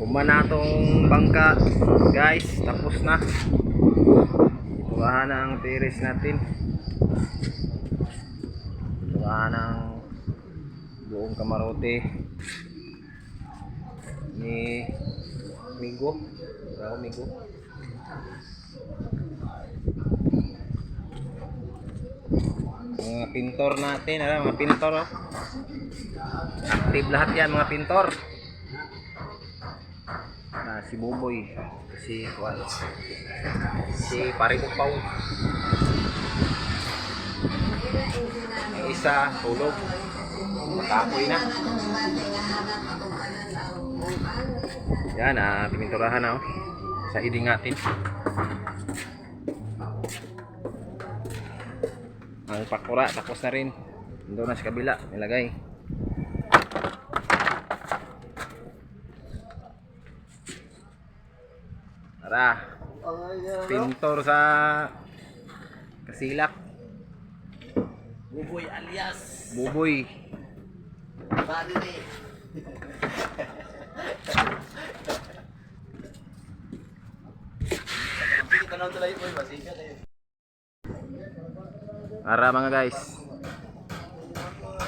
Kuma na tong bangka guys, tapos na. Turahan na ang tiris natin. Turahan ng buong kamarote ni Migo. Bravo Migo. Mga pintor natin, ano, mga pintor oh. Active lahat yan mga pintor. Ah, si Buboy, si Juan, si Pare Upaw. Ang isa, tulog. Makapoy na. Yan, ah, pininturahan na oh. Sa hiding natin. Ang pakura, tapos na rin. Doon na sa kabila, nilagay. Tara, pintor sa Kasilak. Buboy alias Buboy. Kayo. Para mga guys.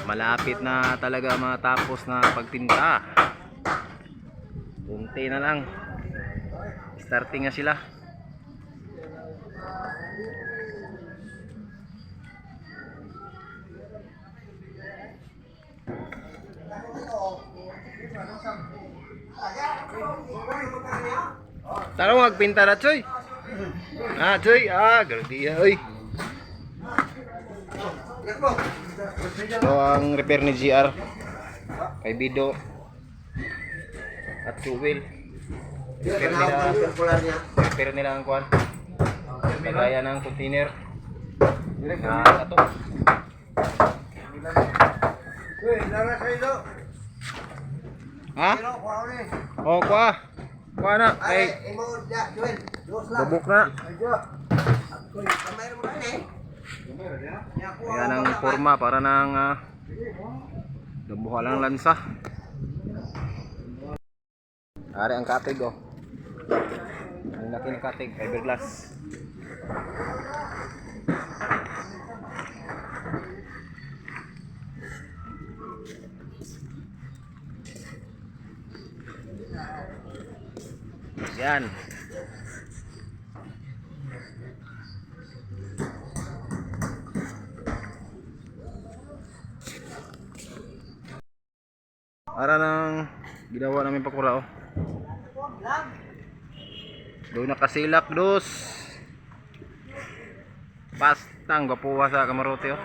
Malapit na talaga matapos na pagtinta. Kunti na lang. Starting na sila. Tara magpinta na, Choy. Ah, Choy. Ah, gardi, oy. Ito ang repair ni GR kay Bido at Jewel. Repair nila, repair nila ang kwan. Lagayan ng container. Na ato. Ha? Oh, kwa. Kwa na. Kay bubuk na. Yan ang forma para ng uh, dabuha lang lansa. Ari ang katig oh. Ang laki ng katig, fiberglass. Yan. Para nang ginawa namin pakura oh. Doon nakasilak dos. Pastang gapuha sa kamarote oh.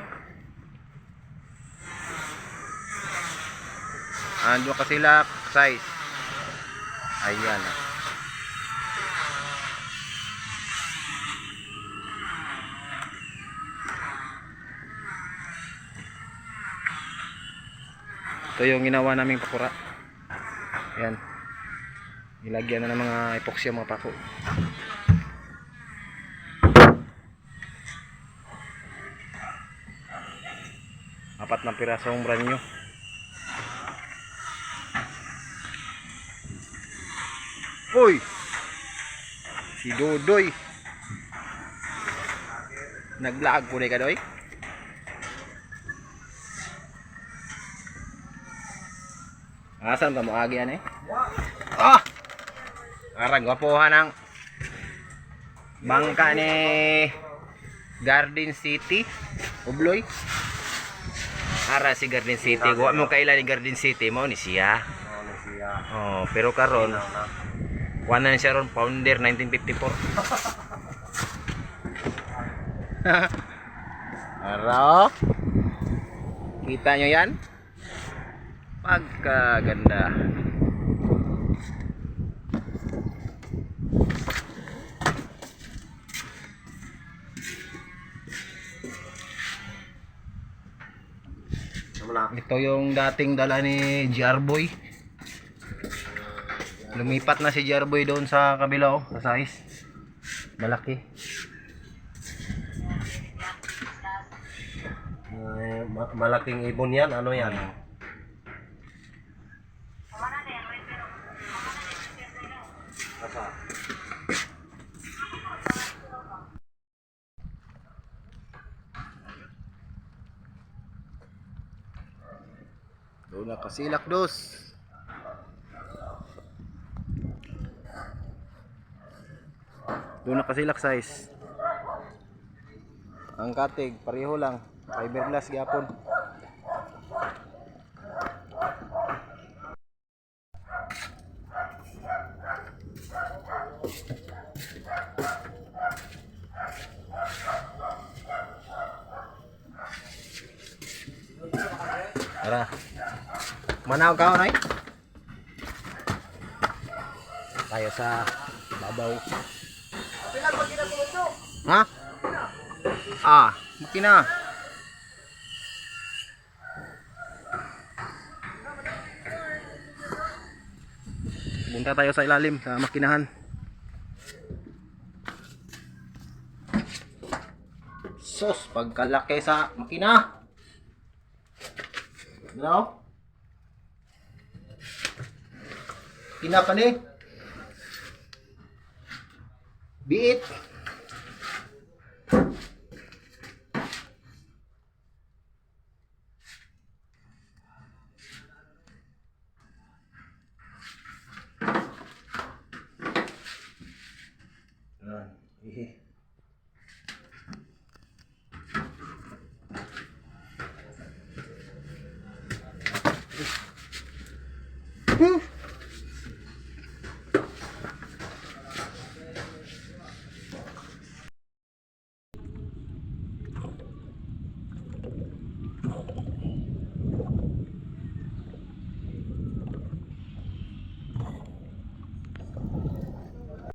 Ando kasilak size. Ayan. oh. Ito yung ginawa naming pakura. Ayan. Nilagyan na ng mga epoxy ang mga pako. Apat na pirasong branyo. Uy! Si Dodoy. Naglag po ka doy. Asan ka mo agi yan eh? Arang gwapohan ng bangka ni Garden City. Ubloy. Ara si Garden City. Gwa mo kaila ni Garden City mo ni siya. Oh, pero karon Kuha na siya ron, founder 1954. Ara. Kita nyo yan? Pagkaganda. Ito yung dating dala ni GR Boy. Lumipat na si GR Boy doon sa kabila oh, sa size. Malaki. Ma- malaking ibon yan, ano yan? Nakasilak dos. Doon nakasilak size. Ang katig, pareho lang. Fiberglass gyapon. Tara. Manaw ka, Nay? Tayo sa babaw. Ha? Ah, makina. Punta tayo sa ilalim sa makinahan. Sos, pagkalaki sa makina. Ano? Ni. Biit.